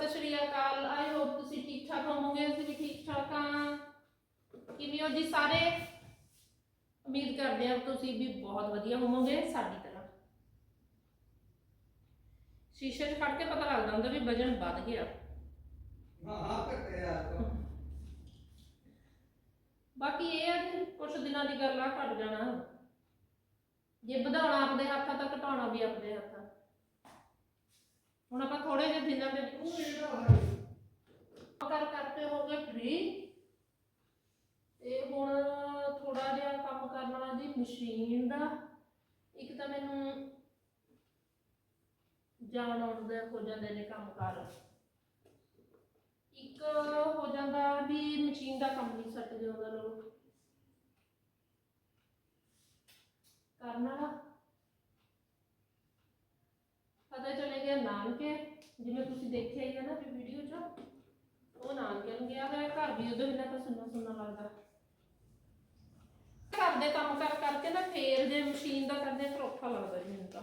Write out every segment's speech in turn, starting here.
ਸਤਿ ਸ਼੍ਰੀ ਅਕਾਲ I hope ਤੁਸੀਂ ਠੀਕ ਠਾਕ ਹੋਵੋਗੇ ਅਸੀਂ ਵੀ ਠੀਕ ਠਾਕ ਹਾਂ। ਕਿਵੇਂ ਹੋ ਜੀ ਸਾਰੇ? ਉਮੀਦ ਕਰਦੇ ਹਾਂ ਤੁਸੀਂ ਵੀ ਬਹੁਤ ਵਧੀਆ ਹੋਵੋਗੇ ਸਾਡੀ ਤਰ੍ਹਾਂ। ਸ਼ੀਸ਼ੇ 'ਚ ਫੜ ਕੇ ਪਤਾ ਲੱਗਦਾ ਹੁੰਦਾ ਵੀ ਵਜਨ ਵੱਧ ਗਿਆ। ਹਾਂ ਬਾਕੀ ਇਹ ਆ ਕਿ ਕੁਝ ਦਿਨਾਂ ਦੀ ਗੱਲ ਆ ਘਟ ਜਾਣਾ। ਜੇ ਵਧਾਉਣਾ ਆਪਣੇ ਹੱਥਾਂ ਤਾਂ ਘਟਾਉਣਾ ਵੀ ਆਪਣੇ ਹੱਥਾਂ। ਹੁਣ ਆਪਾਂ ਥੋੜੇ ਜਿਹੇ ਦਿਨਾਂ ਦੇ ਕਰ ਕਰਕੇ ਹੋ ਗਏ ਫ੍ਰੀ ਤੇ ਹੁਣ ਥੋੜਾ ਜਿਹਾ ਕੰਮ ਕਰਨ ਵਾਲਾ ਜੀ ਮਸ਼ੀਨ ਦਾ। ਇੱਕ ਤਾਂ ਮੈਨੂੰ ਜਾਣ ਆਉਣ ਦੇ ਹੋ ਜਾਂਦੇ ਨੇ ਕੰਮ ਕਰ। ਇੱਕ ਹੋ ਜਾਂਦਾ ਵੀ ਮਸ਼ੀਨ ਦਾ ਕੰਮ ਨਹੀਂ ਸੱਟ ਜਾਂਦਾ ਲੋਕ। ਕਰਨਾ ਨਾ ਪਤਾ ਚਲੇ ਗਿਆ ਨਾਨਕੇ, ਜਿਵੇਂ ਤੁਸੀਂ ਦੇਖਿਆ ਹੀ ਹੈ ਨਾ ਵੀ ਵੀਡੀਓ 'ਚ, ਉਹ ਨਾਨਕੇ ਨੂੰ ਗਿਆ ਹੋਇਆ, ਘਰ ਵੀ ਉਹਦੇ ਬਿਨਾਂ ਤਾਂ ਸੁੰਨਾ ਸੁੰਨਾ ਲੱਗਦਾ। ਘਰ ਦੇ ਕੰਮ ਕਰ ਕਰਕੇ ਨਾ ਫੇਰ ਜੇ ਮਸ਼ੀਨ ਦਾ ਕਰਦੇ ਫਿਰ ਔਖਾ ਲੱਗਦਾ ਜੀ ਮੈਨੂੰ ਤਾਂ।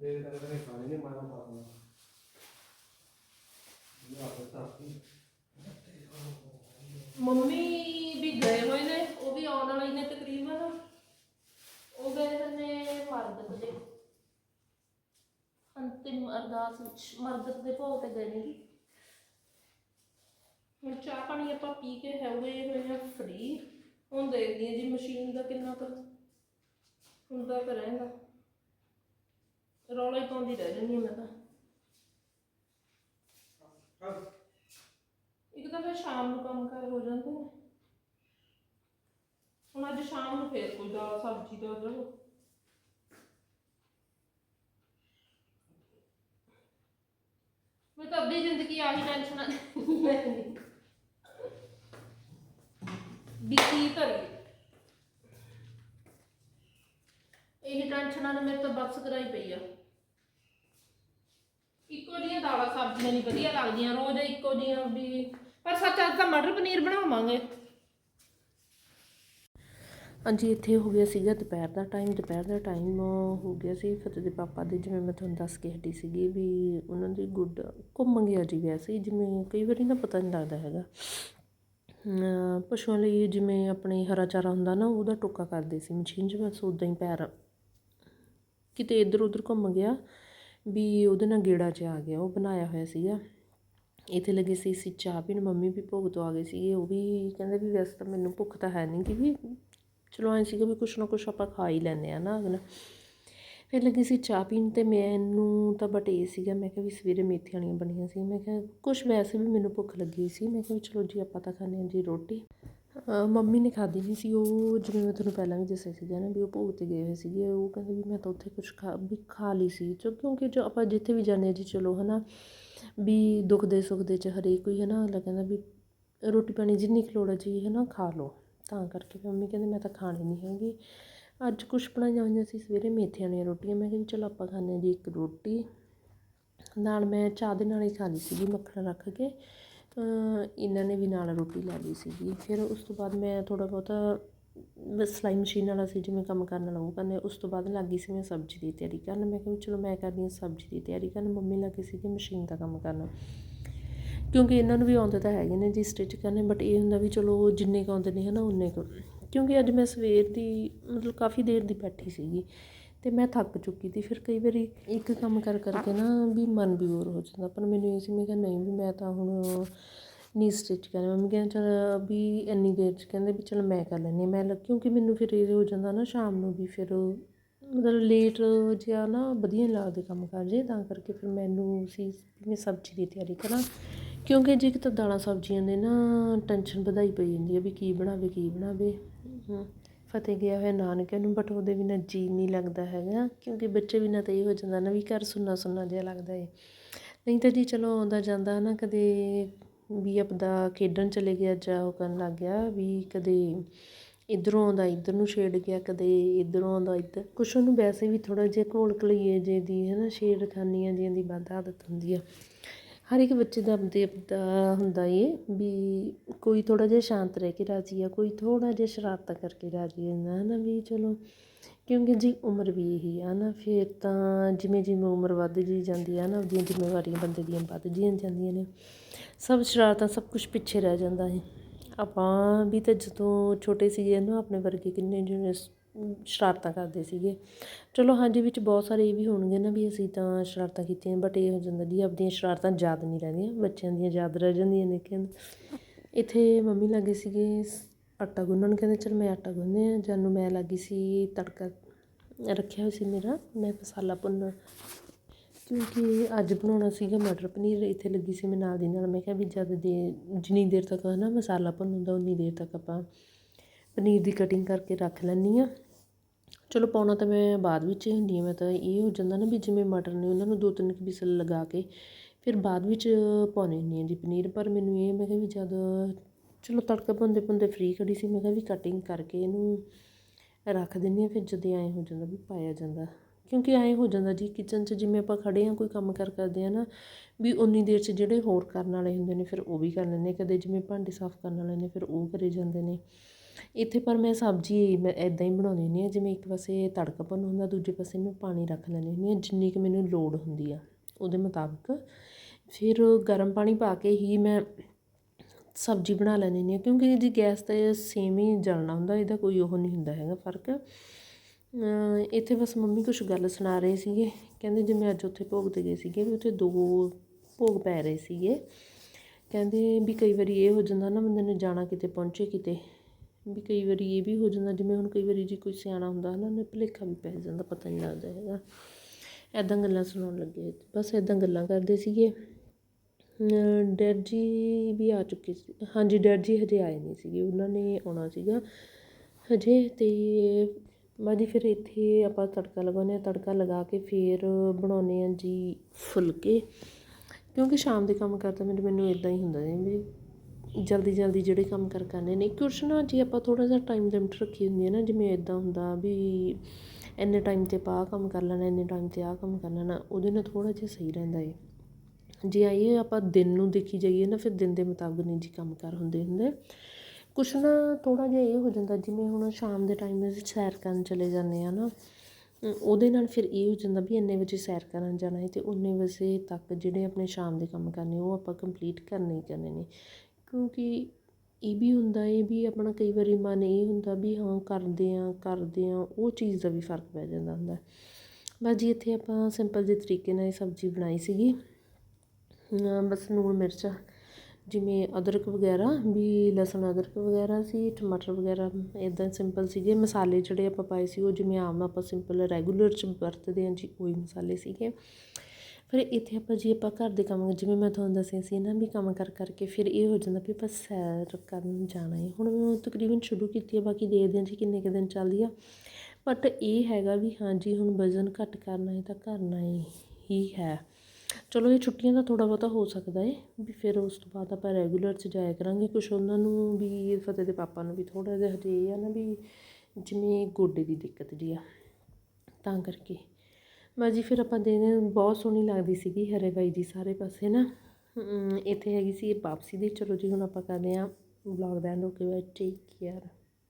ਦੇ ਦੇ ਕਰੇ ਖਾਣੇ ਨਹੀਂ ਮਾਰਾ ਮਾਰਨਾ ਇਹ ਆਪੇ ਮੰਮੀ ਵੀ ਗਏ ਹੋਏ ਨੇ, ਉਹ ਵੀ ਆਉਣ ਵਾਲੇ ਨੇ ਤਕਰੀਬਨ। ਉਹ ਗਏ ਹੋਏ ਨੇ ਮਰਦਤ ਦੇ। ਅੰਤਿਮ ਅਰਦਾਸ ਵਿੱਚ ਮਰਦਤ ਦੇ ਭੋਗ ਤੇ ਗਏ ਨੇ ਜੀ। ਹੁਣ ਚਾਹ ਪਾਣੀ ਆਪਾਂ ਪੀ ਕੇ ਹੈ ਹੋਏ ਆ ਫ੍ਰੀ ਹੁਣ ਦੇਖਦੀ ਹਾਂ ਜੀ ਮਸ਼ੀਨ ਦਾ ਕਿੰਨਾ ਕੁ ਹੁੰਦਾ ਕਰੇਗਾ ਰੌਲਾ ਹੀ ਪਾਉਂਦੀ ਰਹਿ ਜਾਂਦੀ ਹਾਂ ਮੈਂ ਤਾਂ। ਇੱਕ ਤਾਂ ਫਿਰ ਸ਼ਾਮ ਨੂੰ ਕੰਮ ਕਰ ਹੋ ਜਾਂਦੇ ਨੇ ਹੁਣ ਅੱਜ ਸ਼ਾਮ ਨੂੰ ਫੇਰ ਕੋਈ ਦਾਲ ਸਬਜ਼ੀ ਦਾ ਜਾਓ ਮੈਂ ਤਾਂ ਅੱਧੀ ਜ਼ਿੰਦਗੀ ਆਹੀ ਟੈਨਸ਼ਨ ਲੈਂਦੀ ਵੀ ਕੀ ਕਰੀਏ। ਇਹ ਟੈਨਸ਼ਨਾਂ ਨੇ ਮੇਰੇ ਤੋਂ ਬਸ ਕਰਾਈ ਪਈ ਆ। ਦਾਲਾਂ ਸਬਜ਼ੀਆਂ ਨਹੀਂ ਵਧੀਆ ਲੱਗਦੀਆਂ, ਰੋਜ਼ ਇੱਕੋ ਜਿਹੀਆਂ ਵੀ। ਪਰ ਸੱਚ ਅੱਜ ਤਾਂ ਮਟਰ ਪਨੀਰ ਬਣਾਵਾਂਗੇ। ਹਾਂਜੀ, ਇੱਥੇ ਹੋ ਗਿਆ ਸੀਗਾ ਦੁਪਹਿਰ ਦਾ ਟਾਈਮ ਦੁਪਹਿਰ ਦਾ ਟਾਈਮ ਹੋ ਗਿਆ ਸੀ ਫਤਿਹ ਦੇ ਪਾਪਾ ਦੇ, ਜਿਵੇਂ ਮੈਂ ਤੁਹਾਨੂੰ ਦੱਸ ਕੇ ਹਟੀ ਸੀਗੀ ਵੀ ਉਹਨਾਂ ਦੀ ਗੁੱਡ ਘੁੰਮ ਗਿਆ ਜੀ ਵੈਸੇ ਜਿਵੇਂ ਕਈ ਵਾਰੀ ਨਾ ਪਤਾ ਨਹੀਂ ਲੱਗਦਾ ਹੈਗਾ। ਪਸ਼ੂਆਂ ਲਈ ਜਿਵੇਂ ਆਪਣੇ ਹਰਾ ਚਾਰਾ ਹੁੰਦਾ ਨਾ, ਉਹਦਾ ਟੋਕਾ ਕਰਦੇ ਸੀ ਮਸ਼ੀਨ 'ਚ, ਬਸ ਉਦਾਂ ਹੀ ਪੈਰ ਕਿਤੇ ਇੱਧਰ ਉੱਧਰ ਘੁੰਮ ਗਿਆ। ਵੀ ਉਹਦੇ ਨਾਲ ਗੇੜਾ 'ਚ ਆ ਗਿਆ, ਉਹ ਬਣਾਇਆ ਹੋਇਆ ਸੀਗਾ। ਇੱਥੇ ਲੱਗੇ ਸੀ, ਅਸੀਂ ਚਾਹ ਪੀਣ, ਮੰਮੀ ਵੀ ਭੋਗ ਤੋਂ ਆ ਗਏ ਸੀਗੇ, ਉਹ ਵੀ ਕਹਿੰਦੇ ਵੀ ਵੈਸੇ ਤਾਂ ਮੈਨੂੰ ਭੁੱਖ ਤਾਂ ਹੈ ਨਹੀਂ ਕਿ ਵੀ ਚਲੋ ਐਂ ਸੀਗਾ ਵੀ ਕੁਛ ਨਾ ਕੁਛ ਆਪਾਂ ਖਾ ਹੀ ਲੈਂਦੇ ਆ ਨਾ ਅਗਲਾ ਫਿਰ ਲੱਗੀ ਸੀ ਚਾਹ ਪੀਣ ਤੇ ਮੈਨੂੰ ਤਾਂ ਬਟ ਇਹ ਸੀਗਾ, ਮੈਂ ਕਿਹਾ ਵੀ ਸਵੇਰੇ ਮੇਥੀ ਵਾਲੀਆਂ ਬਣੀਆਂ ਸੀ, ਮੈਂ ਕਿਹਾ ਕੁਛ ਵੈਸੇ ਵੀ ਮੈਨੂੰ ਭੁੱਖ ਲੱਗੀ ਸੀ, ਮੈਂ ਕਿਹਾ ਵੀ ਚਲੋ ਜੀ ਆਪਾਂ ਤਾਂ ਖਾਂਦੇ ਹਾਂ ਜੀ ਰੋਟੀ। ਮੰਮੀ ਨੇ ਖਾਧੀ ਨਹੀਂ ਸੀ, ਉਹ ਜਿਵੇਂ ਮੈਂ ਤੁਹਾਨੂੰ ਪਹਿਲਾਂ ਵੀ ਦੱਸਿਆ ਸੀਗਾ ਨਾ ਵੀ ਉਹ ਭੋਗ ਤੇ ਗਏ ਹੋਏ ਸੀਗੇ, ਉਹ ਕਹਿੰਦੇ ਵੀ ਮੈਂ ਤਾਂ ਉੱਥੇ ਕੁਛ ਖਾ, ਵੀ ਖਾ ਲਈ ਸੀ। ਜੋ ਕਿਉਂਕਿ ਜੋ ਆਪਾਂ ਜਿੱਥੇ ਵੀ ਜਾਂਦੇ ਹਾਂ ਜੀ, ਚਲੋ ਹੈ ਨਾ ਵੀ ਦੁੱਖ ਦੇ ਸੁੱਖ ਦੇ ਚ ਹਰੇਕ ਕੋਈ ਹੈ ਨਾ ਅਗਲਾ ਕਹਿੰਦਾ ਵੀ ਰੋਟੀ ਪਾਣੀ ਜਿੰਨੀ ਕੁ ਲੋੜ ਹੈ ਜੀ ਹੈ ਨਾ ਖਾ ਲਓ। ਤਾਂ ਕਰਕੇ ਮੰਮੀ ਕਹਿੰਦੇ ਮੈਂ ਤਾਂ ਖਾਣੀ ਨਹੀਂ ਹੈਗੀ। ਅੱਜ ਕੁਛ ਬਣਾਈਆਂ ਹੋਈਆਂ ਸੀ ਸਵੇਰੇ ਮੇਥੀਆਂ ਵਾਲੀਆਂ ਰੋਟੀਆਂ, ਮੈਂ ਕਿਹਾ ਚਲੋ ਆਪਾਂ ਖਾਂਦੇ ਹਾਂ ਜੀ ਇੱਕ ਰੋਟੀ। ਨਾਲ ਮੈਂ ਚਾਹ ਦੇ ਨਾਲ ਹੀ ਖਾ ਲਈ ਸੀਗੀ ਮੱਖਣ ਰੱਖ ਕੇ। ਇਹਨਾਂ ਨੇ ਵੀ ਨਾਲ ਰੋਟੀ ਲੈ ਲਈ ਸੀਗੀ। ਫਿਰ ਉਸ ਤੋਂ ਬਾਅਦ ਮੈਂ ਥੋੜ੍ਹਾ ਬਹੁਤਾ ਸਿਲਾਈ ਮਸ਼ੀਨ ਵਾਲਾ ਸੀ, ਜਿਵੇਂ ਕੰਮ ਕਰਨ ਵਾਲਾ, ਉਹ ਕਰਨੇ। ਉਸ ਤੋਂ ਬਾਅਦ ਲੱਗ ਗਈ ਸੀ ਮੈਂ ਸਬਜ਼ੀ ਦੀ ਤਿਆਰੀ ਕਰਨ। ਮੈਂ ਕਿਹਾ ਵੀ ਚਲੋ ਮੈਂ ਕਰਦੀ ਹਾਂ ਸਬਜ਼ੀ ਦੀ ਤਿਆਰੀ ਕਰਨ। ਮੰਮੀ ਲੱਗੀ ਸੀ ਕਿ ਮਸ਼ੀਨ ਦਾ ਕੰਮ ਕਰਨਾ। ਕਿਉਂਕਿ ਇਹਨਾਂ ਨੂੰ ਵੀ ਆਉਂਦੇ ਤਾਂ ਹੈਗੇ ਨੇ ਜੀ ਸਟਿਚ ਕਰਨੇ ਬਟ ਇਹ ਹੁੰਦਾ ਵੀ ਚਲੋ ਜਿੰਨੇ ਕੁ ਆਉਂਦੇ ਨੇ ਹਨਾ, ਉਨੇ ਕੁ। ਕਿਉਂਕਿ ਅੱਜ ਮੈਂ ਸਵੇਰ ਦੀ, ਮਤਲਬ ਕਾਫੀ ਦੇਰ ਦੀ ਬੈਠੀ ਸੀਗੀ। ਅਤੇ ਮੈਂ ਥੱਕ ਚੁੱਕੀ ਤੀ ਫਿਰ ਕਈ ਵਾਰੀ ਇੱਕ ਕੰਮ ਕਰ ਕਰਕੇ ਨਾ ਵੀ ਮਨ ਵੀ ਹੋਰ ਹੋ ਜਾਂਦਾ। ਪਰ ਮੈਨੂੰ ਇਹ ਸੀ, ਮੈਂ ਕਿਹਾ ਨਹੀਂ ਵੀ ਮੈਂ ਤਾਂ ਹੁਣ ਨਹੀਂ ਸਟਿਚ ਕਰਨਾ ਮੰਮੀ ਕਹਿੰਦੇ ਚਲ ਵੀ ਇੰਨੀ ਦੇਰ ਚ ਕਹਿੰਦੇ ਵੀ ਚਲ ਮੈਂ ਕਰ ਲੈਂਦੀ ਹਾਂ। ਮੈਂ ਲੱਗ ਕਿਉਂਕਿ ਮੈਨੂੰ ਫਿਰ ਇਹ ਹੋ ਜਾਂਦਾ ਨਾ ਸ਼ਾਮ ਨੂੰ ਵੀ ਫਿਰ ਮਤਲਬ ਲੇਟ ਜਿਹਾ ਨਾ ਵਧੀਆ ਲੱਗਦੇ ਕੰਮ ਕਰ ਜੇ। ਤਾਂ ਕਰਕੇ ਫਿਰ ਮੈਨੂੰ ਸੀ ਵੀ ਮੈਂ ਸਬਜ਼ੀ ਦੀ ਤਿਆਰੀ ਕਰਾਂ। ਕਿਉਂਕਿ ਜੇ ਕਿਤੇ ਦਾਲਾਂ ਸਬਜ਼ੀਆਂ ਦੇ ਨਾ ਟੈਨਸ਼ਨ ਵਧਾਈ ਪਈ ਜਾਂਦੀ ਹੈ ਵੀ ਕੀ ਬਣਾਵੇ ਕੀ ਬਣਾਵੇ। ਫਤਿਹ ਗਿਆ ਹੋਇਆ ਨਾਨਕੇ ਨੂੰ ਬਟ ਉਹਦੇ ਬਿਨਾਂ ਜੀ ਨਹੀਂ ਲੱਗਦਾ ਹੈਗਾ, ਕਿਉਂਕਿ ਬੱਚੇ ਬਿਨਾਂ ਤਾਂ ਇਹ ਹੋ ਜਾਂਦਾ ਨਾ ਵੀ ਘਰ ਸੁੰਨਾ ਸੁੰਨਾ ਜਿਹਾ ਲੱਗਦਾ ਏ। ਨਹੀਂ ਤਾਂ ਜੀ ਚਲੋ ਆਉਂਦਾ ਜਾਂਦਾ ਨਾ ਕਦੇ ਵੀ ਆਪਦਾ ਖੇਡਣ ਚਲੇ ਗਿਆ ਜਾਂ ਉਹ ਕਰਨ ਲੱਗ ਗਿਆ ਵੀ ਕਦੇ ਇੱਧਰੋਂ ਆਉਂਦਾ, ਇੱਧਰ ਨੂੰ ਛੇੜ ਗਿਆ, ਕਦੇ ਇੱਧਰੋਂ ਆਉਂਦਾ, ਇੱਧਰ। ਕੁਛ ਉਹਨੂੰ ਵੈਸੇ ਵੀ ਥੋੜਾ ਜਿਹਾ ਘੋਲ ਘਲਈਏ ਜੇ ਦੀ ਹੈ ਨਾ ਛੇੜਖਾਨੀਆਂ ਜਿਹੀਆਂ ਦੀ ਵੱਧ ਆਦਤ ਹੁੰਦੀ ਆ। ਹਰ ਇੱਕ ਬੱਚੇ ਦਾ ਆਪਦੇ ਆਪਦਾ ਹੁੰਦਾ ਏ ਵੀ ਕੋਈ ਥੋੜ੍ਹਾ ਜਿਹਾ ਸ਼ਾਂਤ ਰਹਿ ਕੇ ਰਾਜੀ ਆ, ਕੋਈ ਥੋੜ੍ਹਾ ਜਿਹਾ ਸ਼ਰਾਰਤਾਂ ਕਰਕੇ ਰਾਜੀ ਹੁੰਦਾ ਹੈ ਨਾ ਵੀ ਚਲੋ ਕਿਉਂਕਿ ਜੀ ਉਮਰ ਵੀ ਇਹੀ ਆ ਨਾ, ਫਿਰ ਤਾਂ ਜਿਵੇਂ ਜਿਵੇਂ ਉਮਰ ਵੱਧ ਜੀ ਜਾਂਦੀ ਆ ਨਾ, ਉਹਦੀਆਂ ਜ਼ਿੰਮੇਵਾਰੀਆਂ ਬੰਦੇ ਦੀਆਂ ਵੱਧ ਜੀਆਂ ਜਾਂਦੀਆਂ ਨੇ, ਸਭ ਸ਼ਰਾਰਤਾਂ ਸਭ ਕੁਝ ਪਿੱਛੇ ਰਹਿ ਜਾਂਦਾ ਹੈ ਆਪਾਂ ਵੀ ਤਾਂ ਜਦੋਂ ਛੋਟੇ ਸੀਗੇ ਨਾ, ਆਪਣੇ ਵਰਗੇ ਕਿੰਨੇ ਜਿਹੜੇ ਸ਼ਰਾਰਤਾਂ ਕਰਦੇ ਸੀਗੇ। ਚਲੋ ਹਾਂਜੀ, ਵਿੱਚ ਬਹੁਤ ਸਾਰੇ ਇਹ ਵੀ ਹੋਣਗੇ ਨਾ ਵੀ ਅਸੀਂ ਤਾਂ ਸ਼ਰਾਰਤਾਂ ਕੀਤੀਆਂ ਬਟ ਇਹ ਹੋ ਜਾਂਦਾ ਜੀ ਆਪਦੀਆਂ ਸ਼ਰਾਰਤਾਂ ਯਾਦ ਨਹੀਂ ਰਹਿੰਦੀਆਂ ਬੱਚਿਆਂ ਦੀਆਂ ਯਾਦ ਰਹਿ ਜਾਂਦੀਆਂ ਨੇ ਕਹਿੰਦੇ। ਇੱਥੇ ਮੰਮੀ ਲੱਗੇ ਸੀਗੇ ਆਟਾ ਗੁੰਨਣ, ਕਹਿੰਦੇ ਚਲ ਮੈਂ ਆਟਾ ਗੁੰਨ੍ਹਦੇ ਆ ਜਾਨੂੰ ਮੈਂ ਲੱਗੀ ਸੀ ਤੜਕਾ ਰੱਖਿਆ ਹੋਇਆ ਸੀ ਮੇਰਾ, ਮੈਂ ਮਸਾਲਾ ਭੁੰਨ ਕਿਉਂਕਿ ਅੱਜ ਬਣਾਉਣਾ ਸੀਗਾ ਮਟਰ ਪਨੀਰ, ਇੱਥੇ ਲੱਗੀ ਸੀ ਮੈਂ ਨਾਲ ਦੀ ਨਾਲ, ਮੈਂ ਕਿਹਾ ਵੀ ਜਦ ਦੇ ਜਿੰਨੀ ਦੇਰ ਤੱਕ ਨਾ ਮਸਾਲਾ ਭੁੰਨਦਾ, ਉਨੀ ਦੇਰ ਤੱਕ ਆਪਾਂ ਪਨੀਰ ਦੀ ਕਟਿੰਗ ਕਰਕੇ ਰੱਖ ਲੈਂਦੀ ਹਾਂ। ਚਲੋ ਪਾਉਣਾ ਤਾਂ ਮੈਂ ਬਾਅਦ ਵਿੱਚ ਹੀ ਹੁੰਦੀ ਹਾਂ ਮੈਂ ਤਾਂ ਇਹ ਹੋ ਜਾਂਦਾ ਨਾ ਵੀ ਜਿਵੇਂ ਮਟਰ ਨੇ ਉਹਨਾਂ ਨੂੰ ਦੋ ਤਿੰਨ ਕੁ ਵਿਸਲ ਲਗਾ ਕੇ ਫਿਰ ਬਾਅਦ ਵਿੱਚ ਪਾਉਣੀ ਹੁੰਦੀ ਹਾਂ ਜੀ ਪਨੀਰ। ਪਰ ਮੈਨੂੰ ਇਹ ਮੈਂ ਕਿਹਾ ਵੀ ਜਦ ਚਲੋ ਤੜਕਾ ਪਾਉਂਦੇ ਪਾਉਂਦੇ ਫ੍ਰੀ ਖੜੀ ਸੀ, ਮੈਂ ਕਿਹਾ ਵੀ ਕਟਿੰਗ ਕਰਕੇ ਇਹਨੂੰ ਰੱਖ ਦਿੰਦੀ ਹਾਂ ਫਿਰ ਜਦੋਂ ਐਂ ਹੋ ਜਾਂਦਾ ਵੀ ਪਾਇਆ ਜਾਂਦਾ। ਕਿਉਂਕਿ ਐਂ ਹੋ ਜਾਂਦਾ ਜੀ ਕਿਚਨ 'ਚ ਜਿਵੇਂ ਆਪਾਂ ਖੜੇ ਹਾਂ, ਕੋਈ ਕੰਮ ਕਰ ਕਰਦੇ ਆ ਨਾ, ਵੀ ਉਨੀ ਦੇਰ 'ਚ ਜਿਹੜੇ ਹੋਰ ਕਰਨ ਵਾਲੇ ਹੁੰਦੇ ਨੇ, ਫਿਰ ਉਹ ਵੀ ਕਰ ਲੈਂਦੇ ਕਦੇ ਜਿਵੇਂ ਭਾਂਡੇ ਸਾਫ਼ ਕਰਨ ਵਾਲੇ ਨੇ, ਫਿਰ ਉਹ ਕਰੇ ਜਾਂਦੇ ਨੇ। ਇੱਥੇ ਪਰ ਮੈਂ ਸਬਜ਼ੀ ਮੈਂ ਇੱਦਾਂ ਹੀ ਬਣਾਉਂਦੀ ਹੁੰਦੀ ਹਾਂ, ਜਿਵੇਂ ਇੱਕ ਪਾਸੇ ਤੜਕਾ ਭੁੰਨ ਹੁੰਦਾ, ਦੂਜੇ ਪਾਸੇ ਮੈਂ ਪਾਣੀ ਰੱਖ ਲੈਂਦੀ ਹੁੰਦੀ ਹਾਂ, ਜਿੰਨੀ ਕੁ ਮੈਨੂੰ ਲੋੜ ਹੁੰਦੀ ਆ ਉਹਦੇ ਮੁਤਾਬਕ। ਫਿਰ ਗਰਮ ਪਾਣੀ ਪਾ ਕੇ ਹੀ ਮੈਂ ਸਬਜ਼ੀ ਬਣਾ ਲੈਂਦੀ ਹੁੰਦੀ ਹਾਂ, ਕਿਉਂਕਿ ਜੀ ਗੈਸ ਤੇ ਸੇਮ ਹੀ ਜਲਣਾ ਹੁੰਦਾ, ਇਹਦਾ ਕੋਈ ਉਹ ਨਹੀਂ ਹੁੰਦਾ ਹੈਗਾ ਫ਼ਰਕ। ਇੱਥੇ ਬਸ ਮੰਮੀ ਕੁਝ ਗੱਲ ਸੁਣਾ ਰਹੇ ਸੀਗੇ, ਕਹਿੰਦੇ ਜਿਵੇਂ ਅੱਜ ਉੱਥੇ ਭੋਗ ਤੇ ਗਏ ਸੀਗੇ, ਵੀ ਉੱਥੇ ਦੋ ਭੋਗ ਪੈ ਰਹੇ ਸੀਗੇ। ਕਹਿੰਦੇ ਵੀ ਕਈ ਵਾਰੀ ਇਹ ਹੋ ਜਾਂਦਾ ਨਾ, ਬੰਦੇ ਨੇ ਜਾਣਾ ਕਿਤੇ, ਪਹੁੰਚੇ ਕਿਤੇ ਵੀ ਕਈ ਵਾਰੀ ਇਹ ਵੀ ਹੋ ਜਾਂਦਾ, ਜਿਵੇਂ ਹੁਣ ਕਈ ਵਾਰੀ ਜੀ ਕੋਈ ਸਿਆਣਾ ਹੁੰਦਾ ਨਾ ਉਹਨੇ ਭੁਲੇਖਾ ਵੀ ਪੈ ਜਾਂਦਾ, ਪਤਾ ਨਹੀਂ ਲੱਗਦਾ ਹੈਗਾ। ਇੱਦਾਂ ਗੱਲਾਂ ਸੁਣਾਉਣ ਲੱਗੇ। ਬਸ ਇੱਦਾਂ ਗੱਲਾਂ ਕਰਦੇ ਸੀਗੇ। ਡੈਡ ਜੀ ਵੀ ਆ ਚੁੱਕੇ ਸੀ। ਹਾਂਜੀ, ਡੈਡ ਜੀ ਹਜੇ ਆਏ ਨਹੀਂ ਸੀਗੇ। ਉਹਨਾਂ ਨੇ ਆਉਣਾ ਸੀਗਾ ਹਜੇ ਤੇ ਬਾਜੀ ਫਿਰ ਇੱਥੇ ਆਪਾਂ ਤੜਕਾ ਲਗਾਉਂਦੇ ਹਾਂ। ਤੜਕਾ ਲਗਾ ਕੇ ਫਿਰ ਬਣਾਉਂਦੇ ਹਾਂ ਜੀ ਫੁਲਕੇ। ਕਿਉਂਕਿ ਸ਼ਾਮ ਦੇ ਕੰਮ ਕਰਦਾ, ਮੈਨੂੰ ਮੈਨੂੰ ਇਦਾਂ ਹੀ ਹੁੰਦਾ ਜੀ ਵੀ ਜਲਦੀ ਜਲਦੀ ਜਿਹੜੇ ਕੰਮ ਕਰ ਕਰਨੇ ਨੇ। ਕੁਛ ਨਾ ਜੇ ਆਪਾਂ ਥੋੜ੍ਹਾ ਜਿਹਾ ਟਾਈਮ ਲਿਮਿਟ ਰੱਖੀ ਹੁੰਦੀ ਹੈ ਨਾ, ਜਿਵੇਂ ਇੱਦਾਂ ਹੁੰਦਾ ਵੀ ਇੰਨੇ ਟਾਈਮ ਤੇ ਆਪਾਂ ਆਹ ਕੰਮ ਕਰ ਲੈਣਾ, ਇੰਨੇ ਟਾਈਮ ਤੇ ਆਹ ਕੰਮ ਕਰ ਲੈਣਾ, ਉਹਦੇ ਨਾਲ ਥੋੜ੍ਹਾ ਜਿਹਾ ਸਹੀ ਰਹਿੰਦਾ ਏ। ਜੇ ਆਈਏ ਆਪਾਂ ਦਿਨ ਨੂੰ ਦੇਖੀ ਜਾਈਏ ਨਾ, ਫਿਰ ਦਿਨ ਦੇ ਮੁਤਾਬਕ ਨਹੀਂ ਜੀ ਕੰਮ ਕਾਰ ਹੁੰਦੇ ਹੁੰਦੇ। ਕੁਛ ਨਾ ਥੋੜ੍ਹਾ ਜਿਹਾ ਇਹ ਹੋ ਜਾਂਦਾ, ਜਿਵੇਂ ਹੁਣ ਸ਼ਾਮ ਦੇ ਟਾਈਮ ਅਸੀਂ ਸੈਰ ਕਰਨ ਚਲੇ ਜਾਂਦੇ ਹਾਂ ਨਾ ਉਹਦੇ ਨਾਲ ਫਿਰ ਇਹ ਹੋ ਜਾਂਦਾ ਵੀ ਇੰਨੇ ਵਜੇ ਸੈਰ ਕਰਨ ਜਾਣਾ ਹੈ ਅਤੇ ਉਨੇ ਵਜੇ ਤੱਕ ਜਿਹੜੇ ਆਪਣੇ ਸ਼ਾਮ ਦੇ ਕੰਮ ਕਰਨੇ, ਉਹ ਆਪਾਂ ਕੰਪਲੀਟ ਕਰਨੇ ਹੀ ਕਰਨੇ ਨੇ। ਕਿਉਂਕਿ ਇਹ ਵੀ ਹੁੰਦਾ ਹੈ ਵੀ ਆਪਣਾ ਕਈ ਵਾਰੀ ਮਨ ਇਹ ਹੁੰਦਾ ਵੀ ਹਾਂ ਕਰਦੇ ਹਾਂ ਕਰਦੇ ਹਾਂ ਉਹ ਚੀਜ਼ ਦਾ ਵੀ ਫ਼ਰਕ ਪੈ ਜਾਂਦਾ ਹੁੰਦਾ। ਬਸ ਜੀ ਇੱਥੇ ਆਪਾਂ ਸਿੰਪਲ ਜਿਹੇ ਤਰੀਕੇ ਨਾਲ ਇਹ ਸਬਜ਼ੀ ਬਣਾਈ ਸੀਗੀ। ਬਸ ਲੂਣ ਮਿਰਚ, ਜਿਵੇਂ ਅਦਰਕ ਵਗੈਰਾ, ਵੀ ਲਸਣ ਅਦਰਕ ਵਗੈਰਾ ਸੀ, ਟਮਾਟਰ ਵਗੈਰਾ ਇਦਾਂ ਸਿੰਪਲ ਸੀਗੇ। ਮਸਾਲੇ ਜਿਹੜੇ ਆਪਾਂ ਪਾਏ ਸੀ ਉਹ ਜਿਵੇਂ ਆਮ ਆਪਾਂ ਸਿੰਪਲ ਰੈਗੂਲਰ ਚ ਵਰਤਦੇ ਹਾਂ ਜੀ, ਉਹੀ ਮਸਾਲੇ ਸੀਗੇ। ਫਿਰ ਇੱਥੇ ਆਪਾਂ ਜੇ ਆਪਾਂ ਘਰ ਦੇ ਕੰਮ, ਜਿਵੇਂ ਮੈਂ ਤੁਹਾਨੂੰ ਦੱਸਿਆ ਸੀ ਨਾ ਵੀ ਕੰਮ ਕਰ ਕਰਕੇ ਫਿਰ ਇਹ ਹੋ ਜਾਂਦਾ ਵੀ ਆਪਾਂ ਸੈਰ ਕਰਨ ਜਾਣਾ ਹੈ। ਹੁਣ ਮੈਂ ਤਕਰੀਬਨ ਸ਼ੁਰੂ ਕੀਤੀ ਹੈ ਬਾਕੀ ਦੇਖਦੇ ਹਾਂ ਜੀ ਕਿੰਨੇ ਕੁ ਦਿਨ ਚੱਲਦੀ ਆ। ਬਟ ਇਹ ਹੈਗਾ ਵੀ ਹਾਂਜੀ ਹੁਣ ਵਜ਼ਨ ਘੱਟ ਕਰਨਾ ਹੈ ਤਾਂ ਕਰਨਾ ਹੀ ਹੈ। ਚਲੋ ਇਹ ਛੁੱਟੀਆਂ ਦਾ ਥੋੜਾ ਬਹੁਤਾ ਹੋ ਸਕਦਾ ਹੈ, ਵੀ ਫਿਰ ਉਸ ਤੋਂ ਬਾਅਦ ਆਪਾਂ ਰੈਗੂਲਰ 'ਚ ਜਾਇਆ ਕਰਾਂਗੇ। ਕੁਛ ਉਹਨਾਂ ਨੂੰ ਵੀ, ਫਤਿਹ ਦੇ ਪਾਪਾ ਨੂੰ ਵੀ ਥੋੜਾ ਜਿਹਾ ਹਜੇ ਇਹ ਆ ਨਾ ਵੀ ਜਿਵੇਂ ਗੋਡੇ ਦੀ ਦਿੱਕਤ ਜੀ ਆ, ਤਾਂ ਕਰਕੇ। ਬਸ ਜੀ ਫਿਰ ਆਪਾਂ ਦੇਖਦੇ ਹਾਂ ਬਹੁਤ ਸੋਹਣੀ ਲੱਗਦੀ ਸੀਗੀ ਹਰੇ ਬਾਈ ਜੀ ਸਾਰੇ ਪਾਸੇ ਨਾ। ਇੱਥੇ ਹੈਗੀ ਸੀ ਇਹ ਵਾਪਸੀ ਦੀ। ਚਲੋ ਜੀ, ਹੁਣ ਆਪਾਂ ਕਰਦੇ ਹਾਂ ਵਲੌਗ ਦਾ end okay bye take care